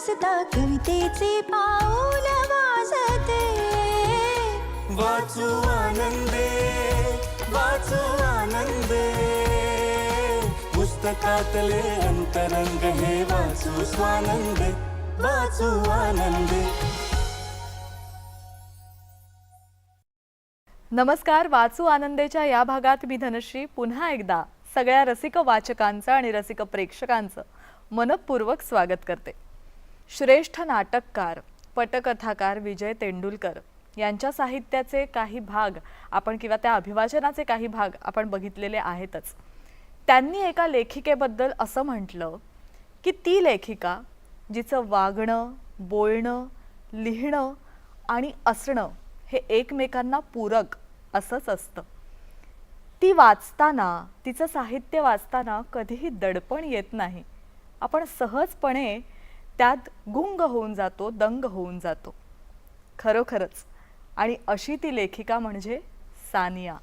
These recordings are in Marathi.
असता कवितेचे पाऊल वाजते. वाचू आनंदे वाचू आनंदे. पुस्तकातले अंतरंग हे वाचू स्वानंदे वाचू आनंदे. नमस्कार वाचू आनंदेच्या या भागात मी धनश्री पुन्हा एकदा सगळ्या रसिक वाचकांचं आणि रसिक प्रेक्षकांचं मनपूर्वक स्वागत करते. श्रेष्ठ नाटककार पटकथाकार विजय तेंडुलकर यांच्या साहित्याचे काही भाग आपण किंवा त्या अभिवाचनाचे काही भाग आपण बघितलेले आहेतच. त्यांनी एका लेखिकेबद्दल असं म्हटलं की ती लेखिका जिचं वागणं बोलणं लिहिणं आणि असणं हे एकमेकांना पूरक असंच असतं. ती वाचताना तिचं साहित्य वाचताना कधीही दडपण येत नाही. आपण सहजपणे त्यात गुंग होऊन जातो दंग होऊन जातो. खरोखरच. आणि अशी ती लेखिका म्हणजे सानिया.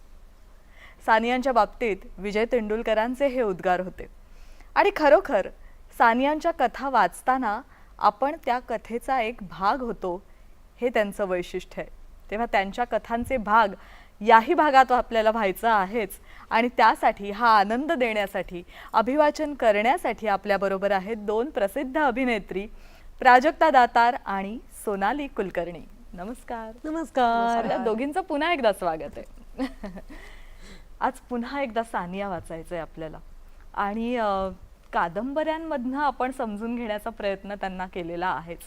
सानियांच्या बाबतीत विजय तेंडुलकरांचे हे उद्गार होते. आणि खरोखर सानियांच्या कथा वाचताना आपण त्या कथेचा एक भाग होतो हे त्यांचं वैशिष्ट्य आहे. तेव्हा त्यांच्या कथांचे भाग याही भागात आपल्याला व्हायचं आहेच. आणि त्यासाठी हा आनंद देण्यासाठी अभिवाचन करण्यासाठी आपल्याबरोबर आहेत दोन प्रसिद्ध अभिनेत्री प्राजक्ता दातार आणि सोनाली कुलकर्णी. नमस्कार. नमस्कार. दोघींचं पुन्हा एकदा स्वागत आहे. आज पुन्हा एकदा सानिया वाचायचं आहे आपल्याला. आणि कादंबऱ्यांमधनं आपण समजून घेण्याचा प्रयत्न त्यांना केलेला आहेच.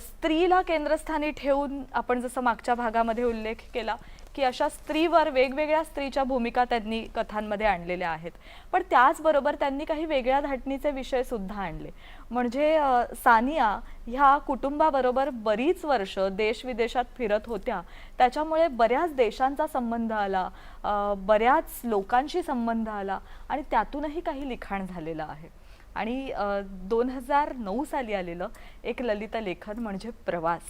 स्त्रीला केंद्रस्थानी ठेवून आपण जसं मागच्या भागामध्ये उल्लेख केला की अशा स्त्रीवर वेगवेगळ्या स्त्रीच्या भूमिका त्यांनी कथांमध्ये आणलेल्या आहेत. पण त्याचबरोबर त्यांनी काही वेगळ्या धाटणीचे विषय सुद्धा आणले. म्हणजे सानिया ह्या कुटुंबाबरोबर बरीच वर्ष देश विदेशात फिरत होत्या. त्याच्यामुळे बऱ्याच देशांचा संबंध आला बऱ्याच लोकांशी संबंध आला आणि त्यातूनही काही लिखाण झालेलं आहे. आणि दोन हजार नऊ साली आलेलं एक ललित लेखन म्हणजे प्रवास.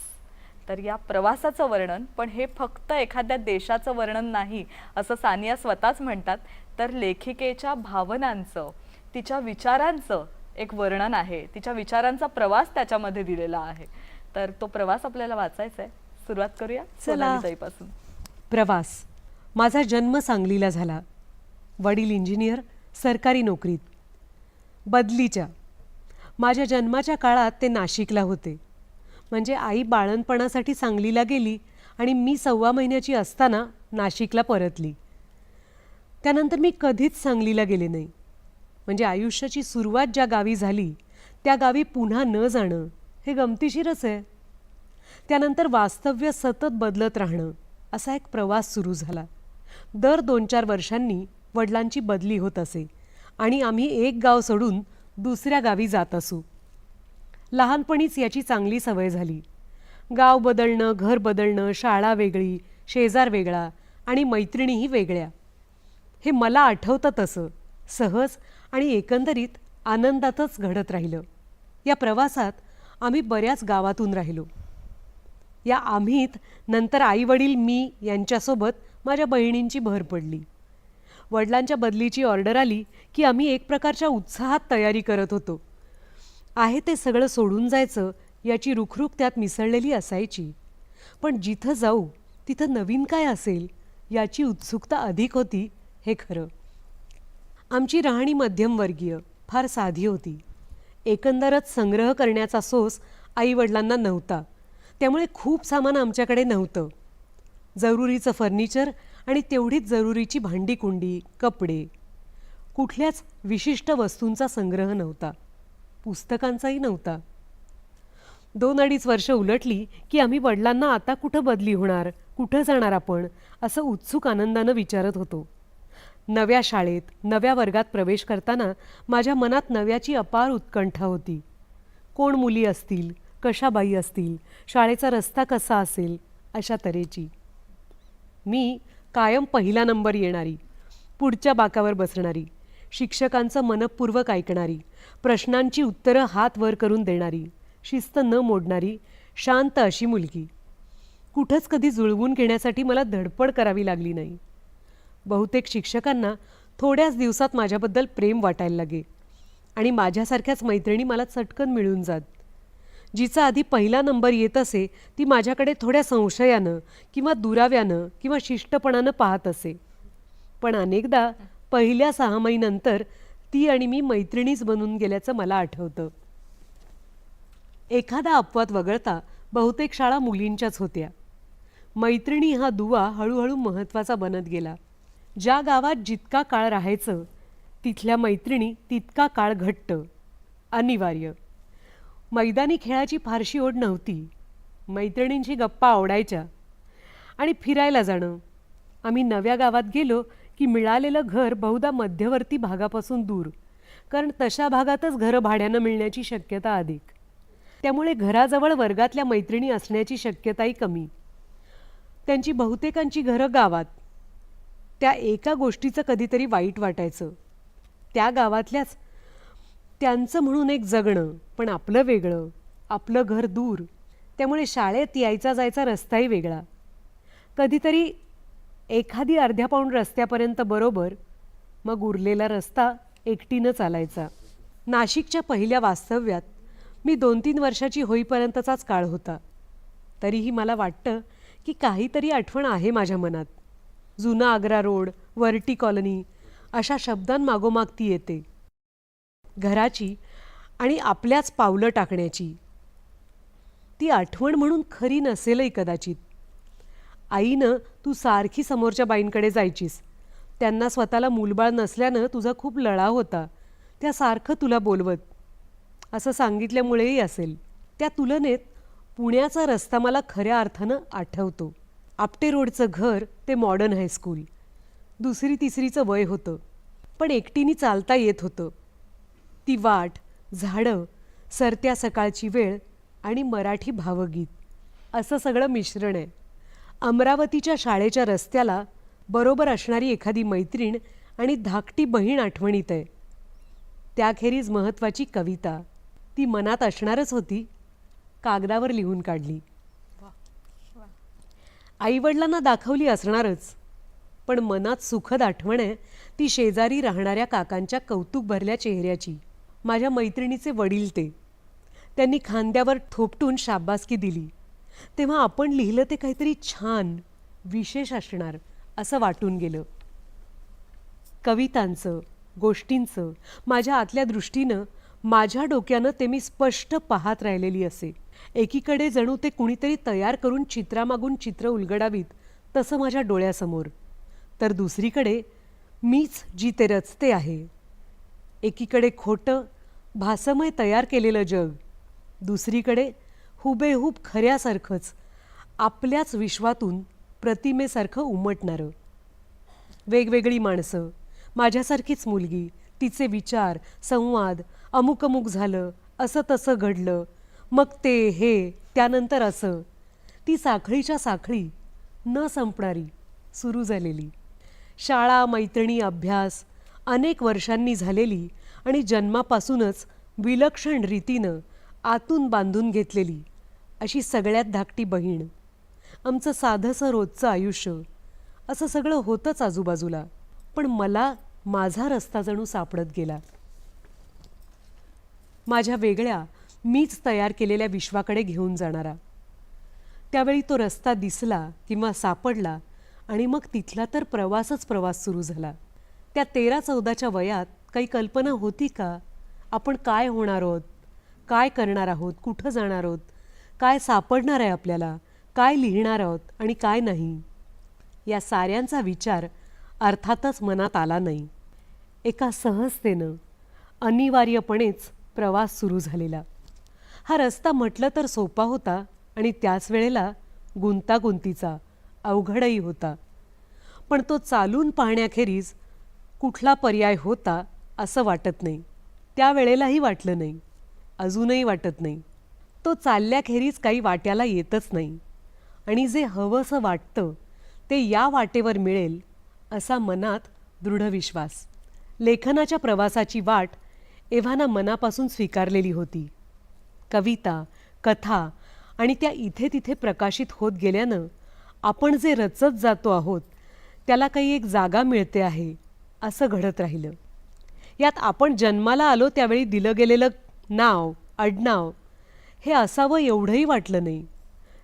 तर या प्रवासाचं वर्णन पण हे फक्त एखाद्या देशाचं वर्णन नाही असं सानिया स्वतःच म्हणतात. तर लेखिकेच्या भावनांचं तिच्या विचारांचं एक वर्णन आहे. तिच्या विचारांचा प्रवास त्याच्यामध्ये दिलेला आहे. तर तो प्रवास आपल्याला वाचायचा आहे. सुरुवात करूया चला. सोनालीताईपासून. प्रवास. माझा जन्म सांगलीला झाला. वडील इंजिनियर सरकारी नोकरीत. बदलीच्या. माझ्या जन्माच्या काळात ते नाशिकला होते. म्हणजे आई बाळणपणासाठी सांगलीला गेली आणि मी सव्वा महिन्याची असताना नाशिकला परतली. त्यानंतर मी कधीच सांगलीला गेले नाही. म्हणजे आयुष्याची सुरुवात ज्या गावी झाली त्या गावी पुन्हा न जाणं हे गमतीशीरच आहे. त्यानंतर वास्तव्य सतत बदलत राहणं असा एक प्रवास सुरू झाला. दर दोन चार वर्षांनी वडिलांची बदली होत असे आणि आम्ही एक गाव सोडून दुसऱ्या गावी जात असू. लहानपणीच याची चांगली सवय झाली. गाव बदलणं घर बदलणं शाळा वेगळी शेजार वेगळा आणि मैत्रिणीही वेगळ्या. हे मला आठवतं तसं. सहज आणि एकंदरीत आनंदातच घडत राहिलं. या प्रवासात आम्ही बऱ्याच गावातून राहिलो. या आम्हीत नंतर आईवडील मी यांच्यासोबत माझ्या बहिणींची भर पडली. वडिलांच्या बदलीची ऑर्डर आली की आम्ही एक प्रकारच्या उत्साहात तयारी करत होतो. आहे ते सगळं सोडून जायचं याची रुखरुख त्यात मिसळलेली असायची. पण जिथं जाऊ तिथं नवीन काय असेल याची उत्सुकता अधिक होती हे खरं. आमची राहणी मध्यमवर्गीय फार साधी होती. एकंदरच संग्रह करण्याचा सोस आईवडिलांना नव्हता. त्यामुळे खूप सामान आमच्याकडे नव्हतं. जरुरीचं फर्निचर आणि तेवढीच जरुरीची भांडीकुंडी कपडे. कुठल्याच विशिष्ट वस्तूंचा संग्रह नव्हता. पुस्तकांचाही नव्हता. दोन अडीच वर्ष उलटली की आम्ही वडिलांना आता कुठं बदली होणार कुठं जाणार आपण असं उत्सुक आनंदानं विचारत होतो. नव्या शाळेत नव्या वर्गात प्रवेश करताना माझ्या मनात नव्याची अपार उत्कंठा होती. कोण मुली असतील कशाबाई असतील शाळेचा रस्ता कसा असेल अशा तऱ्हेची. मी कायम पहिला नंबर येणारी पुढच्या बाकावर बसणारी. शिक्षकांचं मनपूर्वक ऐकणारी प्रश्नांची उत्तरं हात वर करून देणारी शिस्त न मोडणारी शांत अशी मुलगी. कुठंच कधी जुळवून घेण्यासाठी मला धडपड करावी लागली नाही. बहुतेक शिक्षकांना थोड्याच दिवसात माझ्याबद्दल प्रेम वाटायला लागे आणि माझ्यासारख्याच मैत्रिणी मला चटकन मिळून जात. जिचा आधी पहिला नंबर येत असे ती माझ्याकडे थोड्या संशयानं किंवा दुराव्यानं किंवा शिष्टपणानं पाहत असे. पण अनेकदा पहिल्या सहामाहीनंतर ती आणि मी मैत्रिणीच बनून गेल्याचं मला आठवतं. एखादा अपवाद वगळता बहुतेक शाळा मुलींच्याच होत्या. मैत्रिणी हा दुवा हळूहळू महत्त्वाचा बनत गेला. ज्या गावात जितका काळ राहायचं तिथल्या मैत्रिणी तितका काळ घट्ट. अनिवार्य. मैदानी खेळाची फारशी ओढ नव्हती. मैत्रिणींची गप्पा आवडायच्या आणि फिरायला जाणं. आम्ही नव्या गावात गेलो की मिळालेलं घर बहुधा मध्यवर्ती भागापासून दूर कारण तशा भागातच घरं भाड्यानं मिळण्याची शक्यता अधिक. त्यामुळे घराजवळ वर्गातल्या मैत्रिणी असण्याची शक्यताही कमी. त्यांची बहुतेकांची घरं गावात. त्या एका गोष्टीचं कधीतरी वाईट वाटायचं. त्या गावातल्याच त्यांचं म्हणून एक जगणं पण आपलं वेगळं. आपलं घर दूर. त्यामुळे शाळेत यायचा जायचा रस्ताही वेगळा. कधीतरी एखादी अर्ध्या पाऊण रस्त्यापर्यंत बरोबर मग उरलेला रस्ता एकटीनं चालायचा. नाशिकच्या पहिल्या वास्तव्यात मी दोन तीन वर्षाची होईपर्यंतचाच काळ होता. तरीही मला वाटतं की काहीतरी आठवण आहे माझ्या मनात. जुना आग्रा रोड वर्टी कॉलनी अशा शब्दांमागोमाग ती येते. घराची आणि आपल्याच पावलं टाकण्याची. ती आठवण म्हणून खरी नसेलही कदाचित. आईनं तू सारखी समोरच्या बाईंकडे जायचीस. त्यांना स्वतःला मूलबाळ नसल्यानं तुझा खूप लळा होता. त्या सारखं तुला बोलवत. असं सांगितल्यामुळेही असेल. त्या तुलनेत पुण्याचा रस्ता मला खऱ्या अर्थानं आठवतो. आपटे रोडचं घर ते मॉडर्न हायस्कूल दुसरी तिसरीचं वय होतं. पण एकटीने चालता येत होतं. ती वाट झाडं सरत्या सकाळची वेळ आणि मराठी भावगीत. असं सगळं मिश्रण आहे. अमरावतीच्या शाळेच्या रस्त्याला बरोबर असणारी एखादी मैत्रीण आणि धाकटी बहीण आठवणीत आहे. त्याखेरीज महत्त्वाची कविता. ती मनात असणारच होती. कागदावर लिहून काढली. आईवडिलांना दाखवली असणारच. पण मनात सुखद आठवण आहे ती शेजारी राहणाऱ्या काकांच्या कौतुक भरल्या चेहऱ्याची. माझ्या मैत्रिणीचे वडील ते. त्यांनी खांद्यावर थोपटून शाबासकी दिली. तेव्हा आपण लिहिलं ते काहीतरी छान विशेष असणार असं वाटून गेलं. कवितांचं गोष्टींचं माझ्या आतल्या दृष्टीनं माझ्या डोक्यानं ते मी स्पष्ट पाहत राहिलेली असे. एकीकडे जणू ते कुणीतरी तयार करून चित्रामागून चित्र उलगडावीत तसं माझ्या डोळ्यासमोर. तर दुसरीकडे मीच जी ते रचते आहे. एकीकडे खोटं भासमय तयार केलेलं जग. दुसरीकडे हुबेहूब खऱ्यासारखंच आपल्याच विश्वातून प्रतिमेसारखं उमटणारं. वेगवेगळी माणसं माझ्यासारखीच मुलगी तिचे विचार संवाद अमुक अमुक झालं असं तसं घडलं मग ते हे त्यानंतर असं. ती साखळीच्या साखळी न संपणारी सुरू झालेली. शाळा मैत्रिणी अभ्यास अनेक वर्षांनी झालेली आणि जन्मापासूनच विलक्षण रीतीनं आतून बांधून घेतलेली अशी सगळ्यात धाकटी बहीण. आमचं साधंसं रोजचं आयुष्य. असं सगळं होतंच आजूबाजूला. पण मला माझा रस्ता जणू सापडत गेला. माझ्या वेगळ्या मीच तयार केलेल्या विश्वाकडे घेऊन जाणारा. त्यावेळी तो रस्ता दिसला किंवा सापडला आणि मग तिथला तर प्रवासच प्रवास सुरू झाला. त्या तेरा चौदाच्या वयात काही कल्पना होती का? आपण काय होणार आहोत? काय करणार आहोत? कुठं जाणार आहोत? काय सापडणार आहे आपल्याला? काय लिहिणार आहोत आणि काय नाही? या साऱ्यांचा विचार अर्थातच मनात आला नाही. एका सहजतेनं अनिवार्यपणेच प्रवास सुरू झालेला. हा रस्ता म्हटलं तर सोपा होता आणि त्याच वेळेला गुंतागुंतीचा अवघडही होता. पण तो चालून पाहण्याखेरीज कुठला पर्याय होता असं वाटत नाही. त्या वेळेलाही वाटलं नाही. अजूनही वाटत नाही. तो चालल्याखेरीज काही वाट्याला येतच नाही. आणि जे हवंसं वाटतं ते या वाटेवर मिळेल असा मनात दृढ विश्वास. लेखनाच्या प्रवासाची वाट एव्हाना मनापासून स्वीकारलेली होती. कविता कथा आणि त्या इथे तिथे प्रकाशित होत गेल्यानं आपण जे रचत जातो आहोत त्याला काही एक जागा मिळते आहे असं घडत राहिलं. यात आपण जन्माला आलो त्यावेळी दिलं गेलेलं नाव आडनाव हे असावं एवढंही वाटलं नाही.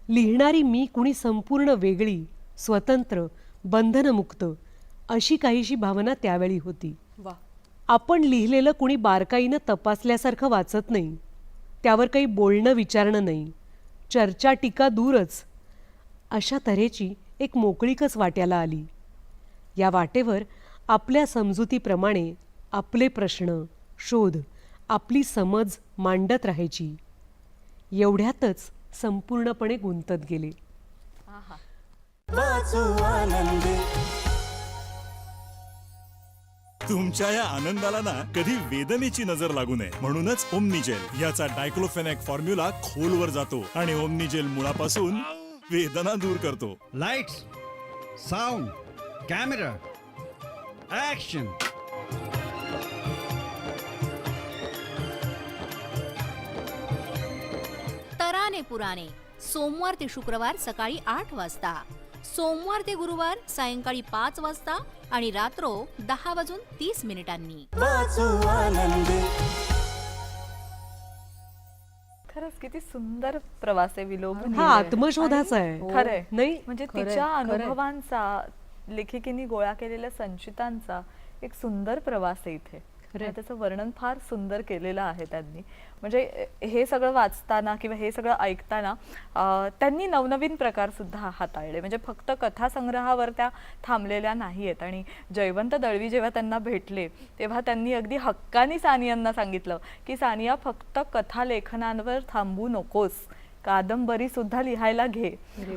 लिहिणारी मी कुणी संपूर्ण वेगळी स्वतंत्र बंधनमुक्त अशी काहीशी भावना त्यावेळी होती. वा. आपण लिहिलेलं कुणी बारकाईनं तपासल्यासारखं वाचत नाही. त्यावर काही बोलणं विचारणं नाही. चर्चा टीका दूरच. अशा तऱ्हेची एक मोकळीकच वाट्याला आली. या वाटेवर आपल्या समजुतीप्रमाणे आपले प्रश्न शोध आपली समज मांडत राहायची. एवढ्यातच संपूर्णपणे गुंतत गेले. आहा. वाचू आनंदी. तुमच्या या आनंदाला ना कधी वेदनेची नजर लागू नये. म्हणूनच ओमनीजेल याचा डायक्लोफेनॅक फॉर्म्युला खोलवर जातो आणि ओमनीजेल मुळापासून वेदना दूर करतो. Lights, sound, camera, action. तराने पुराणे सोमवार ते शुक्रवार सकाळी आठ वाजता. सोमवार ते गुरुवार सायंकाळी पाच वाजता आणि रात्रो दहा वाजून तीस मिनिटांनी. खरंच किती सुंदर प्रवास आहे विलोभनीय. हा. आत्मशोधाचा आहे. खरंय. नाही म्हणजे खरंय, तिच्या खरंय. अनुभवांचा लेखिकेने गोळा केलेल्या संचितांचा एक सुंदर प्रवास आहे इथे. आणि त्याचं वर्णन फार सुंदर केलेलं आहे त्यांनी. म्हणजे हे सगळं वाचताना किंवा हे सगळं ऐकताना त्यांनी नवनवीन प्रकार सुद्धा हाताळले. म्हणजे फक्त कथासंग्रहावर त्या थांबलेल्या नाही आहेत आणि जयवंत दळवी जेव्हा त्यांना भेटले तेव्हा त्यांनी अगदी हक्कानी सानियांना सांगितलं की सानिया फक्त कथा लेखनांवर थांबू नकोस. कादंबरी सुद्धा लिहायला घे.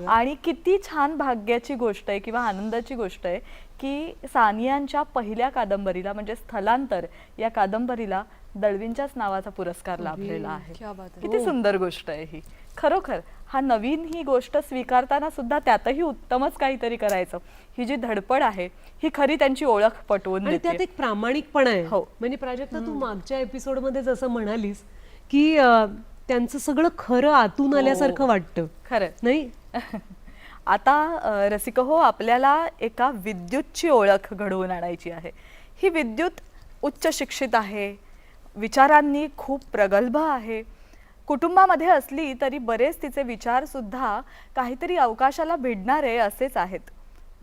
आणि किती छान भाग्याची गोष्ट आहे किंवा आनंदाची गोष्ट आहे की सानियांच्या पहिल्या कादंबरीला म्हणजे स्थलांतर या कादंबरीला दळवींच्याच नावाचा पुरस्कार लाभलेला आहे. किती सुंदर गोष्ट आहे ही. खरोखर हा नवीन ही गोष्ट स्वीकारताना सुद्धा त्यातही उत्तमच काहीतरी करायचं. ही जी धडपड आहे ही खरी त्यांची ओळख पटवून आणि त्यात एक प्रामाणिकपणा आहे. हो. म्हणजे प्राजक्ता तू मागच्या एपिसोडमध्ये जसं म्हणालीस की त्यांचं सगळं खरं आतून हो. आल्यासारखं वाटतं. खरं. नाही? आता रसिक हो आपल्याला एका विद्युतची ओळख घडवून आणायची आहे. ही विद्युत उच्च शिक्षित आहे विचारांनी खूप प्रगल्भ आहे. कुटुंबामध्ये असली तरी बरेच तिचे विचार सुद्धा काहीतरी अवकाशाला भिडणारे असेच आहेत.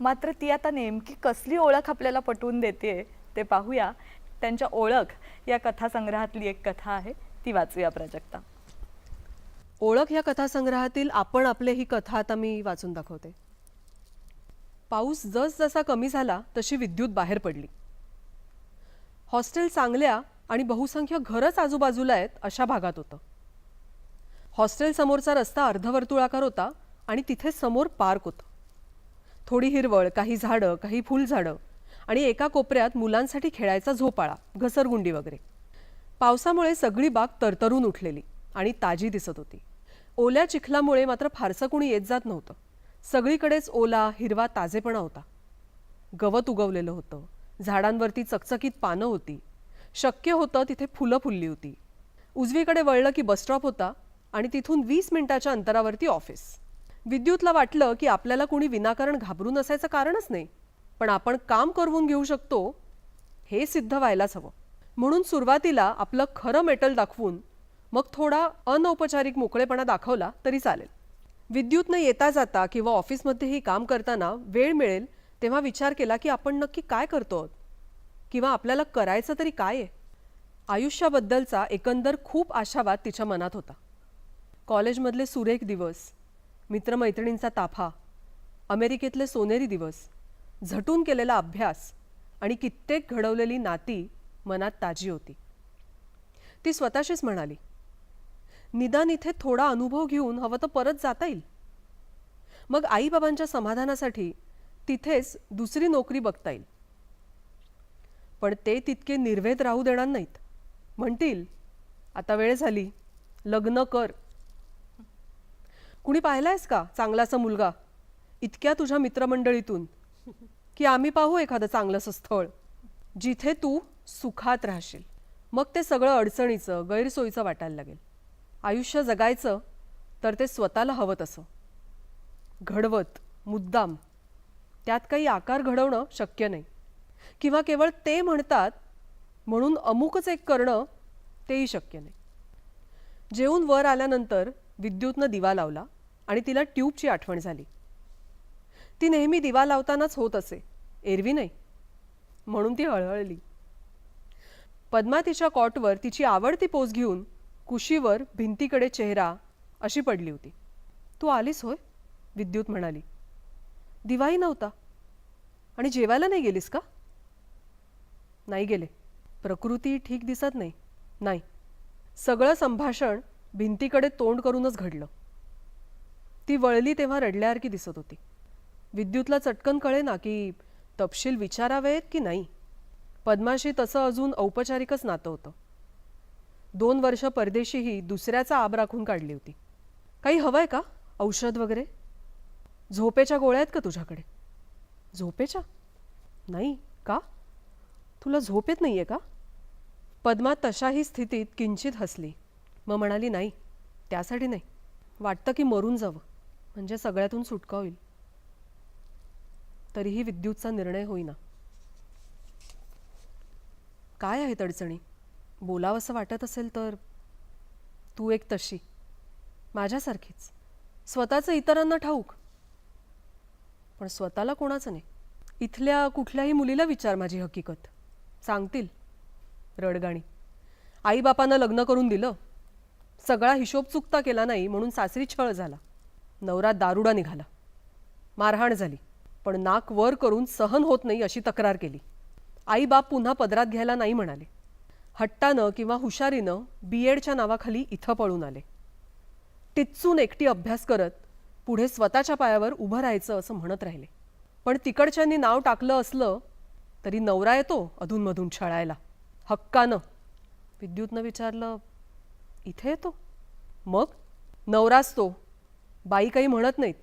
मात्र ती आता नेमकी कसली ओळख आपल्याला पटवून देते ते पाहूया. त्यांच्या ओळख या कथासंग्रहातली एक कथा आहे ती वाचूया प्राजक्ता. ओळख या कथासंग्रहातील आपण आपले ही कथा आता मी वाचून दाखवते. पाऊस जसजसा कमी झाला तशी विद्युत बाहेर पडली. हॉस्टेल चांगल्या आणि बहुसंख्य घरच आजूबाजूला आहेत अशा भागात होतं. हॉस्टेल समोरचा रस्ता अर्धवर्तुळाकार होता आणि तिथे समोर पार्क होतं. थोडी हिरवळ काही झाडं काही फुलझाडं आणि एका कोपऱ्यात मुलांसाठी खेळायचा झोपाळा घसरगुंडी वगैरे. पावसामुळे सगळी बाग तरतरून उठलेली. आणि ताजी दिसत होती. ओल्या चिखलामुळे मात्र फारसं कुणी येत जात नव्हतं. सगळीकडेच ओला हिरवा ताजेपणा होता. गवत उगवलेलं होतं. झाडांवरती चकचकीत पानं होती. शक्य होतं तिथे फुलं फुलली होती. उजवीकडे वळलं की बसस्टॉप होता आणि तिथून वीस मिनिटाच्या अंतरावरती ऑफिस. विद्युतला वाटलं की आपल्याला कुणी विनाकारण घाबरून असायचं कारणच नाही. पण आपण काम करवून घेऊ शकतो हे सिद्ध व्हायलाच हवं. म्हणून सुरुवातीला आपलं खरं मेटल दाखवून मग थोडा अनौपचारिक मोकळेपणा दाखवला तरी चालेल. विद्युतनं येता जाता किंवा ऑफिसमध्येही काम करताना वेळ मिळेल तेव्हा विचार केला की आपण नक्की काय करतो आहोत? किंवा आपल्याला करायचं तरी काय आहे? आयुष्याबद्दलचा एकंदर खूप आशावाद तिच्या मनात होता. कॉलेजमधले सुरेख दिवस मित्रमैत्रिणींचा ताफा अमेरिकेतले सोनेरी दिवस झटून केलेला अभ्यास आणि कित्येक घडवलेली नाती मनात ताजी होती. ती स्वतःशीच म्हणाली निदान इथे थोडा अनुभव घेऊन हवं तर परत जाता येईल. मग आईबाबांच्या समाधानासाठी तिथेच दुसरी नोकरी बघता येईल. पण ते तितके निर्वेद राहू देणार नाहीत. म्हणतील आता वेळ झाली लग्न कर. कुणी पाहिलायस का चांगलासा मुलगा? इतक्या तुझ्या मित्रमंडळीतून. की आम्ही पाहू एखादं चांगलंसं स्थळ जिथे तू सुखात राहशील. मग ते सगळं अडचणीचं गैरसोयीचं वाटायला लागेल. आयुष्य जगायचं तर ते स्वतःला हवं तसं. घडवत मुद्दाम त्यात काही आकार घडवणं शक्य नाही. किंवा केवळ ते म्हणतात म्हणून अमुकच एक करणं तेही शक्य नाही. जेवून वर आल्यानंतर विद्युतनं दिवा लावला आणि तिला ट्यूबची आठवण झाली. ती नेहमी दिवा लावतानाच होत असे एरवी नाही म्हणून ती हळहळली. पद्मा तिच्या कॉटवर तिची आवडती पोज घेऊन कुशीवर भिंतीकडे चेहरा अशी पडली होती. तू आलीस होय? विद्युत म्हणाली. दिवाही नव्हता. आणि जेवायला नाही गेलीस का? नाही गेले. प्रकृती ठीक दिसत नाही. नाही. सगळं संभाषण भिंतीकडे तोंड करूनच घडलं. ती वळली तेव्हा रडल्यासारखी दिसत होती. विद्युतला चटकन कळे ना की तपशील विचारावेत की नाही. पद्माशी तसं अजून औपचारिकच नातं होतं. दोन वर्ष परदेशीही दुसऱ्याचा आब राखून काढली होती. काही हवंय का? औषध वगैरे? झोपेच्या गोळ्या आहेत का तुझ्याकडे? झोपेच्या? नाही. का? तुला झोप येत नाही आहे का? पद्मा तशाही स्थितीत किंचित हसली. मग म्हणाली नाही त्यासाठी नाही. वाटतं की मरून जावं. म्हणजे सगळ्यातून सुटका होईल. तरीही विद्युतचा निर्णय होईना. काय आहेत अडचणी? बोलावंसं वाटत असेल तर तू एक तशी. माझ्यासारखीच. स्वतःचं इतरांना ठाऊक. पण स्वतःला कोणाचं नाही. इथल्या कुठल्याही मुलीला विचार माझी हकीकत. सांगतील. रडगाणी. आईबापानं लग्न करून दिलं. सगळा हिशोब चुकता केला नाही म्हणून सासरी छळ झाला. नवरा दारुडा निघाला. मारहाण झाली. पण नाक वर करून सहन होत नाही अशी तक्रार केली. आई बाप पुन्हा पदरात घ्यायला नाही म्हणाले. हट्टानं किंवा हुशारीनं बी एडच्या नावाखाली इथं पळून आले. टिच्चून एकटी अभ्यास करत पुढे स्वतःच्या पायावर उभं राहायचं असं म्हणत राहिले. पण तिकडच्यांनी नाव टाकलं असलं तरी नवरा येतो अधूनमधून छळायला. हक्कानं. विद्युतनं विचारलं इथे येतो? मग नवराच तो बाई काही म्हणत नाहीत.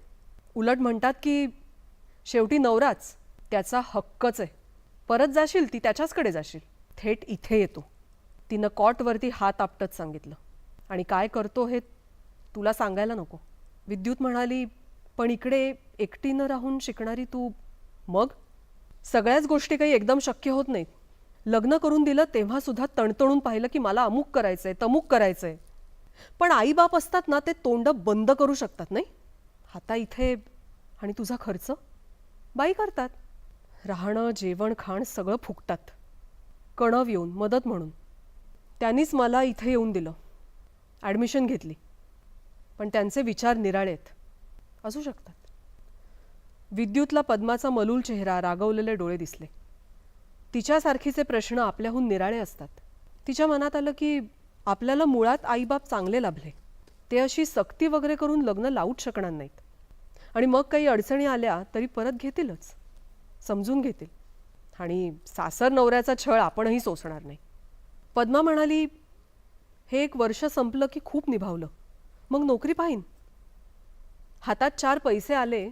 उलट म्हणतात की शेवटी नवराच. त्याचा हक्कच आहे. परत जाशील ती त्याच्याचकडे जाशील. थेट इथे येतो. तिनं कॉटवरती हात आपटत सांगितलं. आणि काय करतो हे तुला सांगायला नको. विद्युत म्हणाली पण इकडे एकटीनं राहून शिकणारी तू मग? सगळ्याच गोष्टी काही एकदम शक्य होत नाहीत. लग्न करून दिलं तेव्हा सुद्धा तणतणून पाहिलं की मला अमुक करायचंय तमुक आहे पण आईबाप असतात ना ते तोंड बंद करू शकतात नाही? आता इथे आणि तुझा खर्च? बाई करतात. राहणं जेवण खाण सगळं फुकतात कणव येऊन मदत म्हणून. त्यांनीच मला इथे येऊन दिलं. ॲडमिशन घेतली. पण त्यांचे विचार निराळे आहेत. असू शकतात. विद्युतला पद्माचा मलूल चेहरा रागवलेले डोळे दिसले. तिच्यासारखीचे प्रश्न आपल्याहून निराळे असतात. तिच्या मनात आलं की आपल्याला मुळात आईबाप चांगले लाभले. ते अशी सक्ती वगैरे करून लग्न लावूच शकणार नाहीत. आणि मग काही अडचणी आल्या तरी परत घेतीलच. समजून घेतील. आणि सासर नवऱ्याचा छळ आपणही सोसणार नाही. पद्मा म्हणाली हे एक वर्ष संपलं की खूप निभावलं. मग नोकरी पाहीन. हातात चार पैसे आले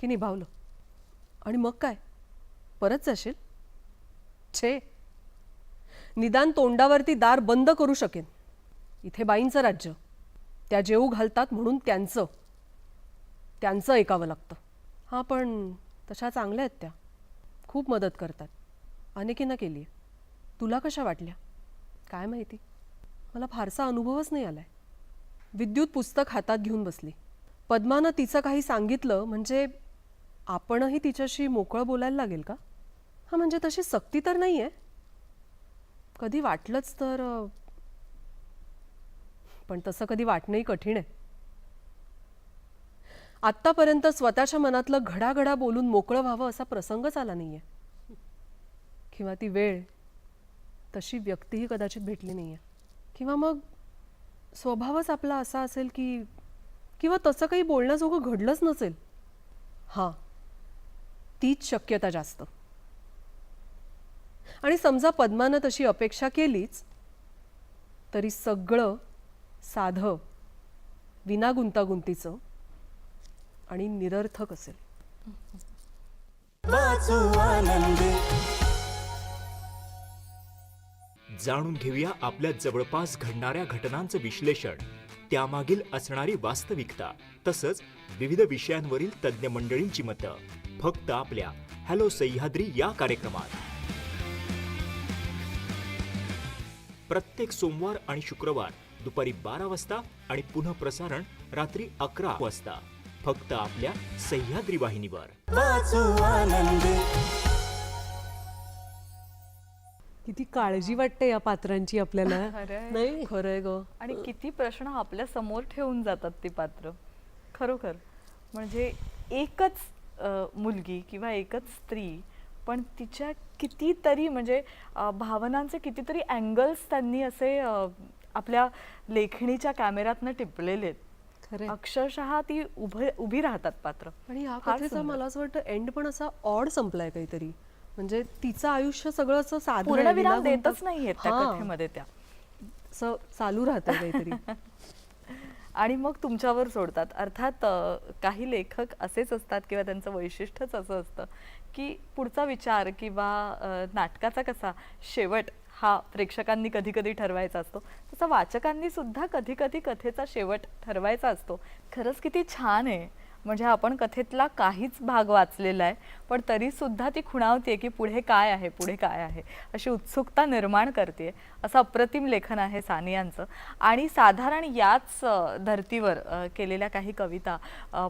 की निभावलं. आणि मग काय? परत जाशील? छे. निदान तोंडावरती दार बंद करू शकेन. इथे बाईंचं राज्य. त्या जेऊ घालतात म्हणून त्यांचं. त्यांचं ऐकावं लागतं. हां पण तशा चांगल्या आहेत त्या. खूप मदत करतात. अनेकीनं केली तुला कशा वाटल्या? काय माहिती? मला फारसा अनुभवच नाही आलाय. विद्युत पुस्तक हातात घेऊन बसली. पद्मानं तिचं काही सांगितलं म्हणजे आपणही तिच्याशी मोकळं बोलायला लागेल का? हां म्हणजे तशी सक्ती तर नाही आहे कधी वाटलंच तर पण तसं कधी वाटणंही कठीण आहे. आत्तापर्यंत स्वतःच्या मनातलं घडाघडा बोलून मोकळं व्हावं असा प्रसंगच आला नाही आहे किंवा ती वेळ तशी व्यक्तीही कदाचित भेटली नाही आहे किंवा मग स्वभावच आपला असा असेल की किंवा तसं काही बोलण्याजोगं घडलंच नसेल. हां. तीच शक्यता जास्त. आणि समजा पद्मानं तशी अपेक्षा केलीच तरी सगळं साधं विना गुंतागुंतीचं आणि निरर्थक असेल. जाणून घेऊया आपल्या जवळपास घडणाऱ्या घटनांचं विश्लेषण. त्यामागील असणारी वास्तविकता तसंच विविध विषयांवरील तज्ज्ञ मंडळींची मतं. फक्त आपल्या हॅलो सह्याद्री या कार्यक्रमात. प्रत्येक सोमवार आणि शुक्रवार दुपारी बारा वाजता आणि पुन्हा प्रसारण रात्री अकरा वाजता. फक्त आपल्या सह्याद्री वाहिनीवर. वाचू आनंदी. किती काळजी वाटते या पात्रांची आपल्याला. खरंय. नाही? खरंय ग. आणि किती प्रश्न आपल्यासमोर ठेवून जातात ती पात्र. खरोखर. म्हणजे एकच मुलगी किंवा एकच स्त्री पण तिच्या कितीतरी म्हणजे भावनांचे कितीतरी अँगल्स त्यांनी असे आपल्या लेखणीच्या कॅमेऱ्यातनं टिपलेले आहेत. अक्षरशः ती उभे उभी राहतात पात्र. आणि या कथेचा. मला असं वाटतं एंड पण असा ऑड संपलाय काहीतरी. म्हणजे तिचं आयुष्य सगळं असं साधं देतच नाहीयेत त्या कथेमध्ये त्या. चालू राहतं काहीतरी. आणि मग तुमच्यावर सोडतात. अर्थात काही लेखक असेच असतात किंवा त्यांचं वैशिष्ट्यच असं असतं की पुढचा विचार किंवा नाटकाचा कसा शेवट हा प्रेक्षकांनी कधी कधी ठरवायचा असतो. तसा वाचकांनी सुद्धा कधी कधी कथेचा शेवट ठरवायचा असतो. खरंच किती छान आहे. म्हणजे आपण कथेतला काहीच भाग वाचलेला आहे पण तरीसुद्धा ती खुणावते की पुढे काय आहे पुढे काय आहे अशी उत्सुकता निर्माण करते असं अप्रतिम लेखन आहे सानियांचं आणि साधारण याच धर्तीवर केलेल्या काही कविता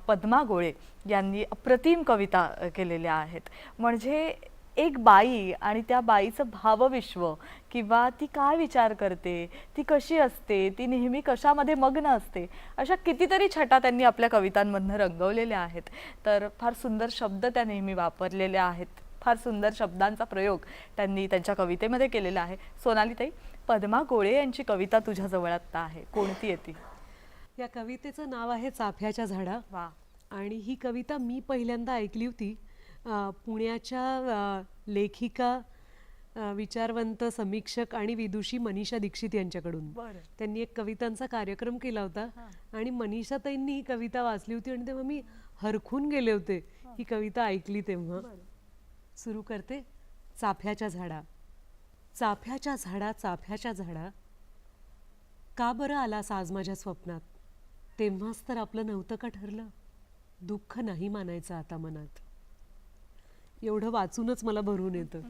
पद्मा गोळे यांनी अप्रतिम कविता केलेल्या आहेत. म्हणजे एक बाई आणि त्या बाईचं भावविश्व किंवा ती काय विचार करते ती कशी असते ती नेहमी कशामध्ये मग्न असते अशा कितीतरी छटा त्यांनी आपल्या कवितांमधनं रंगवलेल्या आहेत. तर फार सुंदर शब्द त्या नेहमी वापरलेल्या आहेत. फार सुंदर शब्दांचा प्रयोग त्यांनी त्यांच्या कवितेमध्ये केलेला आहे. सोनालीताई पद्मा गोळे यांची कविता तुझ्याजवळ आत्ता आहे. कोणती आहे ती? या कवितेचं नाव आहे चाफ्याच्या झाडा. वा. आणि ही कविता मी पहिल्यांदा ऐकली होती. पुण्याच्या लेखिका विचारवंत समीक्षक आणि विदुषी मनीषा दीक्षित यांच्याकडून. त्यांनी एक कवितांचा कार्यक्रम केला होता आणि मनीषाताईंनी ही कविता वाचली होती आणि तेव्हा मी हरखून गेले होते ही. कविता ऐकली तेव्हा. सुरू करते. चाफ्याच्या झाडा. चाफ्याच्या झाडा चाफ्याच्या झाडा. का बरं आलास आज माझ्या स्वप्नात? तेव्हाच तर आपलं नव्हतं का ठरलं? दुःख नाही मानायचं आता मनात. एवढं वाचूनच मला भरून येतं.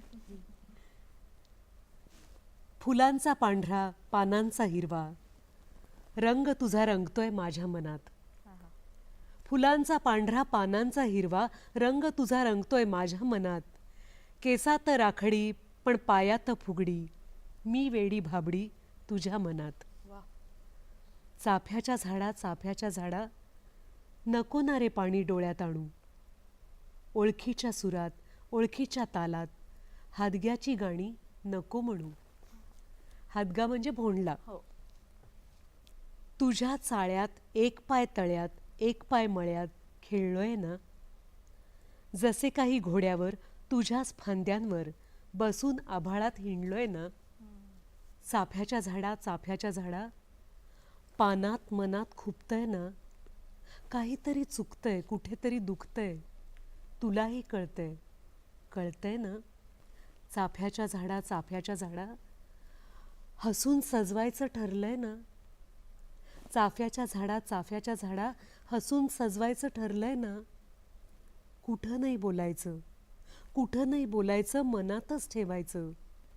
फुलांचा पांढरा पानांचा हिरवा रंग तुझा रंगतोय माझ्या मनात. फुलांचा पांढरा पानांचा हिरवा रंग तुझा रंगतोय माझ्या मनात. केसात राखडी पण पायात फुगडी मी वेडी भाबडी तुझ्या मनात. चाफ्याच्या झाडा चाफ्याच्या झाडा नको ना रे पाणी डोळ्यात आणू. ओळखीच्या सुरात ओळखीच्या तालात. हादग्याची गाणी नको म्हणू. हादगा म्हणजे भोंडला. हो. तुझ्या चाळ्यात एक पाय तळ्यात एक पाय मळ्यात खेळलोय ना? जसे काही घोड्यावर तुझ्याच फांद्यांवर बसून आभाळात हिंडलोय ना? चाफ्याच्या झाडा चाफ्याच्या झाडा. पानात मनात खुपतंय ना? काहीतरी चुकतंय कुठेतरी दुखतंय. तुलाही कळतंय. कळतंय ना? चाफ्याच्या झाडा चाफ्याच्या झाडा. हसून सजवायचं ठरलंय ना? चाफ्याच्या झाडा चाफ्याच्या झाडा हसून सजवायचं ठरलंय ना? कुठं नाही बोलायचं. कुठं नाही बोलायचं मनातच ठेवायचं.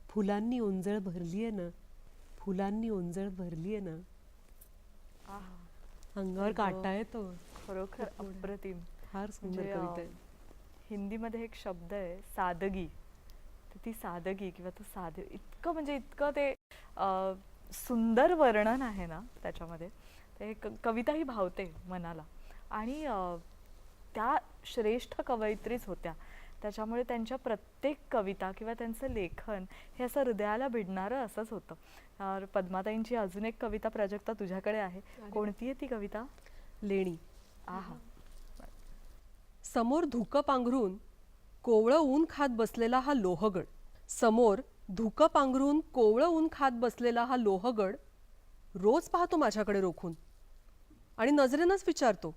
फुलांनी ओंजळ भरली आहे ना? फुलांनी ओंजळ भरली आहे. ना अंगावर काटा येतो खरोखर अप्रतिम. फार सुंदर म्हणजे, कविता आहे. हिंदीमध्ये एक शब्द आहे सादगी. तर ती सादगी किंवा तो साध इतकं म्हणजे इतकं ते सुंदर वर्णन आहे ना त्याच्यामध्ये. ते क- कविता ही भावते मनाला. आणि त्या श्रेष्ठ कवयित्रीच होत्या. त्याच्यामुळे त्यांच्या प्रत्येक कविता किंवा त्यांचं लेखन हे असं हृदयाला भिडणारं असंच होतं. तर पद्माताईंची अजून एक कविता प्राजक्ता तुझ्याकडे आहे. कोणती आहे ती कविता? लेणी. आहा. समोर धुकं पांघरून कोवळं ऊन खात बसलेला हा लोहगड. समोर धुकं पांघरून कोवळं ऊन खात बसलेला हा लोहगड रोज पाहतो माझ्याकडे रोखून. आणि नजरेनंच विचारतो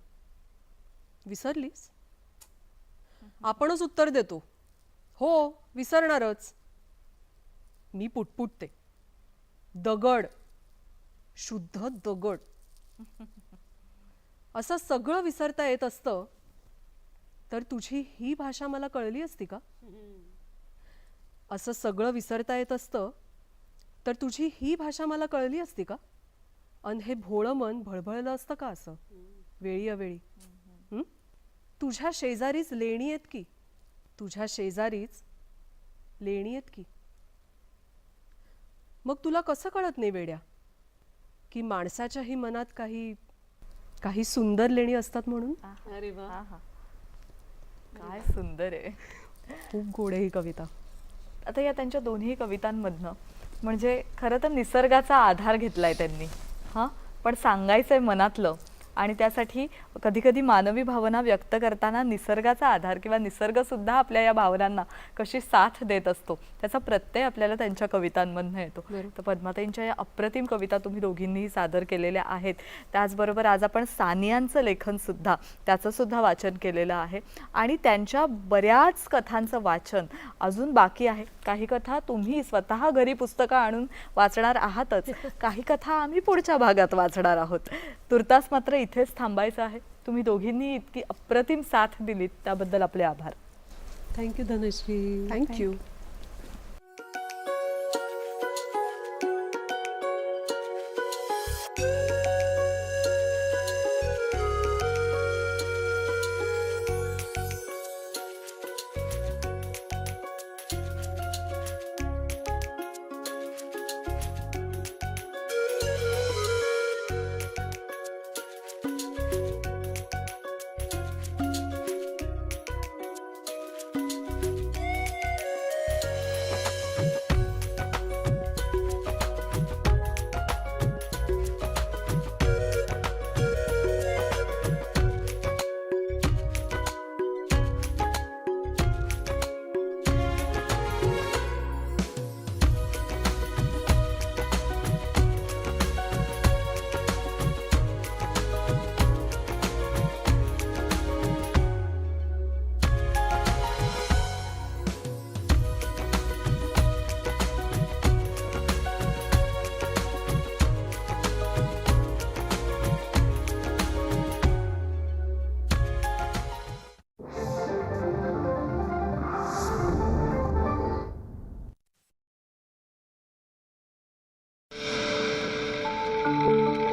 विसरलीस? आपणच उत्तर देतो. हो विसरणारच. मी पुटपुटते. दगड. शुद्ध दगड. असं सगळं विसरता येत असतं तर तुझी ही भाषा मला कळली असती का? असं सगळं विसरता येत असतं तर तुझी ही भाषा मला कळली असती का? अन हे भोळं मन भळभळलं असतं का असं? वेळी अवेळी. हं? तुझ्या शेजारीच लेणी आहेत की? तुझ्या शेजारीच लेणी आहेत की? मग तुला कसं कळत नाही वेड्या? की माणसाच्याही मनात काही काही सुंदर लेणी असतात म्हणून? अरे वा. हा हा काय सुंदर आहे. खूप गोड आहे ही कविता. आता या त्यांच्या दोन्ही कवितांमधनं म्हणजे खरं तर निसर्गाचा आधार घेतलाय त्यांनी. हां? पण सांगायचंय मनातलं आणि त्यासाठी कधी कधी मानवी भावना व्यक्त करताना निसर्गाचा आधार किंवा निसर्ग सुद्धा आपल्या या भावनांना कशी साथ देत असतो त्याचा प्रत्यय आपल्याला त्यांच्या कवितांमधनं येतो. तर पद्माताईंच्या या अप्रतिम कविता तुम्ही दोघींनीही सादर केलेल्या आहेत. त्याचबरोबर आज आपण सानियांचं लेखन सुद्धा त्याचं सुद्धा वाचन केलेलं आहे. आणि त्यांच्या बऱ्याच कथांचं वाचन अजून बाकी आहे. काही कथा तुम्ही स्वतः घरी पुस्तकं आणून वाचणार आहातच. काही कथा आम्ही पुढच्या भागात वाचणार आहोत. तुर्तास मात्र इथेच थांबायचं आहे. तुम्ही दोघींनी इतकी अप्रतिम साथ दिलीत त्याबद्दल आपले आभार. थँक्यू धनश्री. थँक्यू